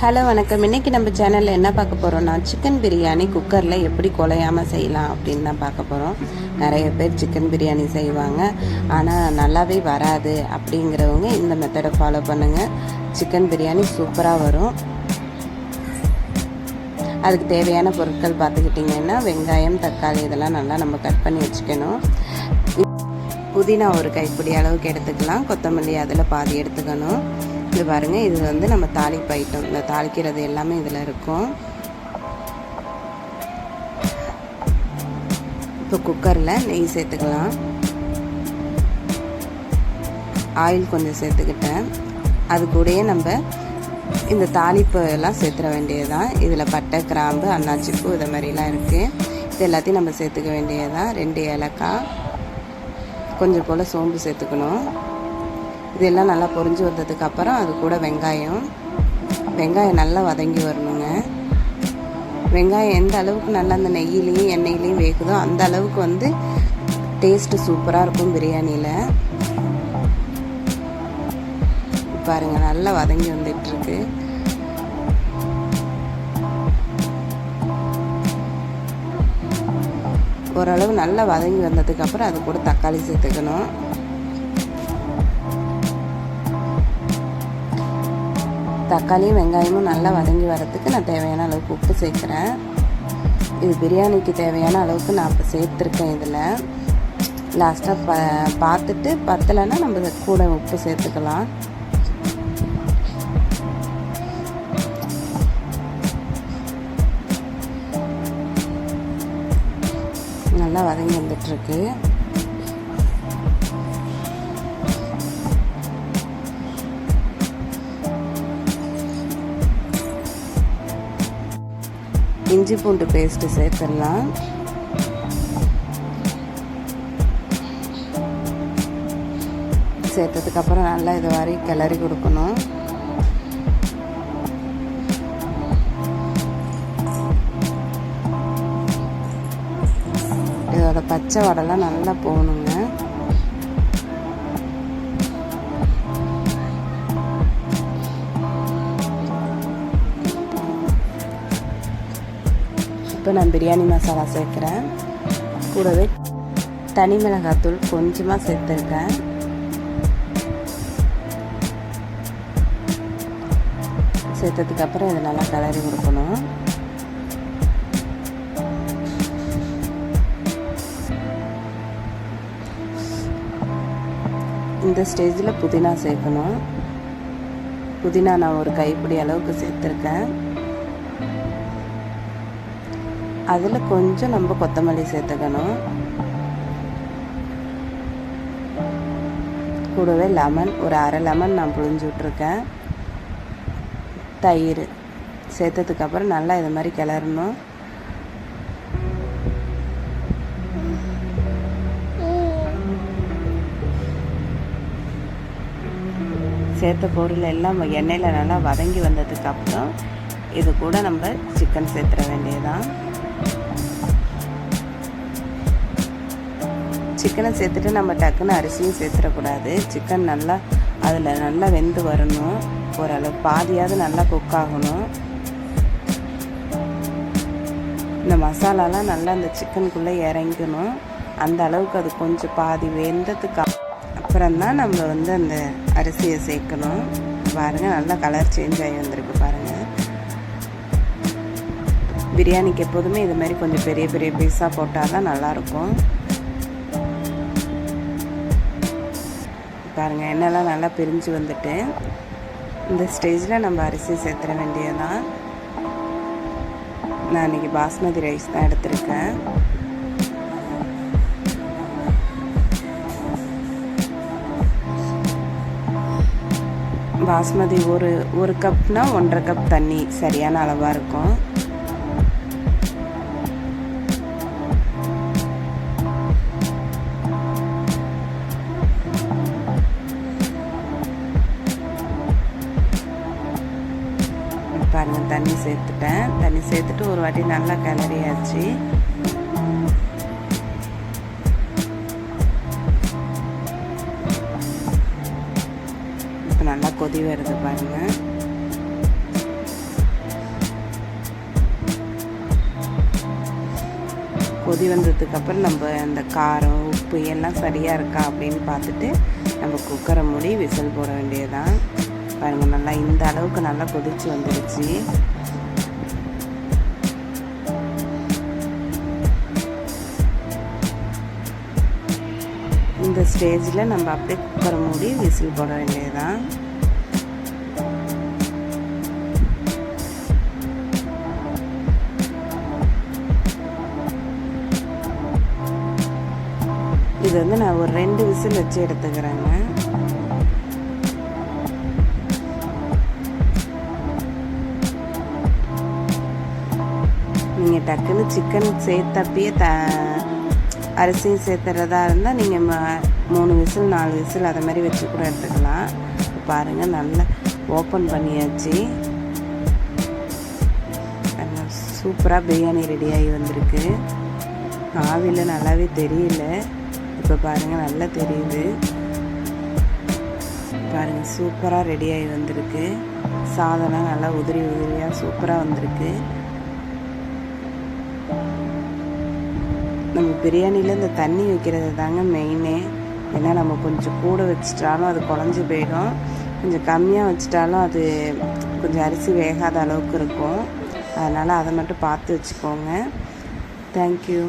Hello வணக்கம். இன்றைக்கி நம்ம சேனலில் என்ன பார்க்க போகிறோம்னா சிக்கன் பிரியாணி குக்கரில் எப்படி குலையாமல் செய்யலாம் அப்படின்னு தான் பார்க்க போகிறோம் நிறைய பேர் சிக்கன் பிரியாணி செய்வாங்க. ஆனால் நல்லாவே வராது அப்படிங்கிறவங்க இந்த மெத்தடை ஃபாலோ பண்ணுங்கள் சிக்கன் பிரியாணி சூப்பராக வரும். அதுக்கு தேவையான பொருட்கள் பார்த்துக்கிட்டிங்கன்னா வெங்காயம் தக்காளி இதெல்லாம் நல்லா நம்ம கட் பண்ணி வச்சுக்கணும். புதினா ஒரு கைப்பிடி அளவுக்கு எடுத்துக்கலாம். கொத்தமல்லி அதில் பாதி எடுத்துக்கணும். இது பாருங்கள் இது வந்து நம்ம தாளிப்பு ஐட்டம் இந்த தாளிக்கிறது எல்லாமே இதில் இருக்கும். இப்போ குக்கரில் நெய் சேர்த்துக்கலாம். ஆயில் கொஞ்சம் சேர்த்துக்கிட்டேன். அது கூடயே நம்ம இந்த தாளிப்பு எல்லாம் சேர்த்துற வேண்டியதுதான். இதில் பட்டை கிராம்பு அன்னாச்சிப்பூ இதை மாதிரிலாம் இருக்குது இது எல்லாத்தையும் நம்ம சேர்த்துக்க வேண்டியதுதான். ரெண்டு ஏலக்காய். கொஞ்சம் போல் சோம்பு சேர்த்துக்கணும். இதெல்லாம் நல்லா பொரிஞ்சு வந்ததுக்கப்புறம் அது கூட வெங்காயம். வெங்காயம் நல்லா வதங்கி வரணுங்க. வெங்காயம் எந்த அளவுக்கு நல்லா அந்த நெய்யிலையும் எண்ணெயிலையும் வேகுதோ அந்த அளவுக்கு வந்து டேஸ்ட்டு சூப்பராக இருக்கும் பிரியாணியில். பாருங்கள் நல்லா வதங்கி வந்துட்டுருக்கு. ஓரளவு நல்லா வதங்கி வந்ததுக்கப்புறம் அது கூட தக்காளி சேர்த்துக்கணும். தக்காளியும் வெங்காயமும் நல்லா வதங்கி வரத்துக்கு நான் தேவையான அளவுக்கு உப்பு சேர்க்குறேன். இது பிரியாணிக்கு தேவையான அளவுக்கு நான் இப்போ சேர்த்துருக்கேன் இதில். லாஸ்ட்டாக ப பார்த்துட்டு பத்தலைன்னா நம்ம கூட உப்பு சேர்த்துக்கலாம். நல்லா வதங்கி வந்துட்டுருக்கு. இஞ்சி பூண்டு பேஸ்ட்டு சேர்த்துடலாம். சேர்த்ததுக்கப்புறம் நல்லா இது மாதிரி கிளறி கொடுக்கணும். இதோட பச்சை வடைலாம் நல்லா போகணுங்க. இப்போ நான் பிரியாணி மசாலா சேர்க்குறேன். கூடவே தனி மிளகாத்தூள் கொஞ்சமாக சேர்த்துருக்கேன். சேர்த்ததுக்கப்புறம் இதை நல்லா கலரி கொடுக்கணும். இந்த ஸ்டேஜில் புதினா சேர்க்கணும். புதினா நான் ஒரு கைப்பிடி அளவுக்கு சேர்த்துருக்கேன். அதில் கொஞ்சம் நம்ம கொத்தமல்லி சேர்த்துக்கணும். கூடவே லெமன் ஒரு அரை லெமன் நான் புழிஞ்சு விட்ருக்கேன் தயிர் சேர்த்ததுக்கப்புறம் நல்லா இது மாதிரி கிளறணும். சேர்த்த பொருள் எல்லாம் எண்ணெயில் நல்லா வதங்கி வந்ததுக்கப்புறம் இது கூட நம்ம சிக்கன் சேர்த்துற வேண்டியதான் சிக்கனை சேர்த்துட்டு நம்ம டக்குன்னு அரிசியும் சேர்த்துடக்கூடாது. சிக்கன் நல்லா அதில் நல்லா வெந்து வரணும். ஓரளவு பாதியாவது நல்லா குக் ஆகணும். இந்த மசாலாலாம் நல்லா அந்த சிக்கனுக்குள்ளே இறங்கணும். அந்த அளவுக்கு அது கொஞ்சம் பாதி வெந்ததுக்கு அப்புறம் தான் நம்ம வந்து அந்த அரிசியை சேர்க்கணும். பாருங்கள் நல்லா கலர் சேஞ்ச் ஆகி வந்திருக்கு பாருங்கள் பிரியாணிக்கு எப்போதுமே இது மாதிரி கொஞ்சம் பெரிய பெரிய பீஸாக போட்டால் தான் நல்லாயிருக்கும். பாருங்கள் எண்ணெய்லாம் நல்லா பிரிஞ்சு வந்துட்டு இந்த ஸ்டேஜில் நம்ம அரிசி சேர்த்துற வேண்டியதான் நான் இன்றைக்கி பாஸ்மதி ரைஸ் தான் எடுத்திருக்கேன். பாஸ்மதி ஒரு ஒரு கப்னால் ஒன்றரை கப் தண்ணி சரியான அளவாக இருக்கும். தண்ணி சேர்த்துட்டு ஒரு வாட்டி நல்லா கிளறியாச்சு. இப்போ நல்லா கொதி வருது பாருங்கள் கொதி வந்ததுக்கப்புறம் நம்ம அந்த காரம் உப்பு எல்லாம் சரியாக இருக்கா அப்படின்னு பார்த்துட்டு நம்ம குக்கரை மூடி விசில் போட வேண்டியதான் பாருங்கள் நல்லா இந்த அளவுக்கு நல்லா கொதிச்சு வந்துடுச்சு இந்த ஸ்டேஜில் நம்ம அப்படியே குக்கரை மூடி விசில் போட வேண்டியதுதான். இது வந்து நான் ஒரு ரெண்டு விசில் வச்சு எடுத்துக்கிறேங்க. நீங்கள் டக்குன்னு சிக்கன் சேர்த்தப்பயே த அரிசியும் சேர்த்துறதா இருந்தால் நீங்கள் ம மூணு விசில் நாலு விசில் அதை மாதிரி வச்சு கூட எடுத்துக்கலாம். பாருங்கள் நல்லா ஓப்பன் பண்ணியாச்சு. சூப்பராக பிரியாணி ரெடியாகி வந்திருக்கு. ஆவியில் நல்லாவே தெரியல. இப்போ பாருங்கள் நல்லா தெரியுது. பாருங்கள் சூப்பராக ரெடியாகி வந்திருக்கு. சாதம்லாம் நல்லா உதிரி உதிரியாக சூப்பராக வந்திருக்கு. நம்ம பிரியாணியில் இந்த தண்ணி வைக்கிறது தாங்க மெயினே ஏன்னா நம்ம கொஞ்சம் கூட வச்சிட்டாலும் அது குழஞ்சி போயிடும். கொஞ்சம் கம்மியாக வச்சிட்டாலும் அது கொஞ்சம் அரிசி வேகாத அளவுக்கு இருக்கும். அதனால் அதை மட்டும் பார்த்து வச்சுக்கோங்க. தேங்க்யூ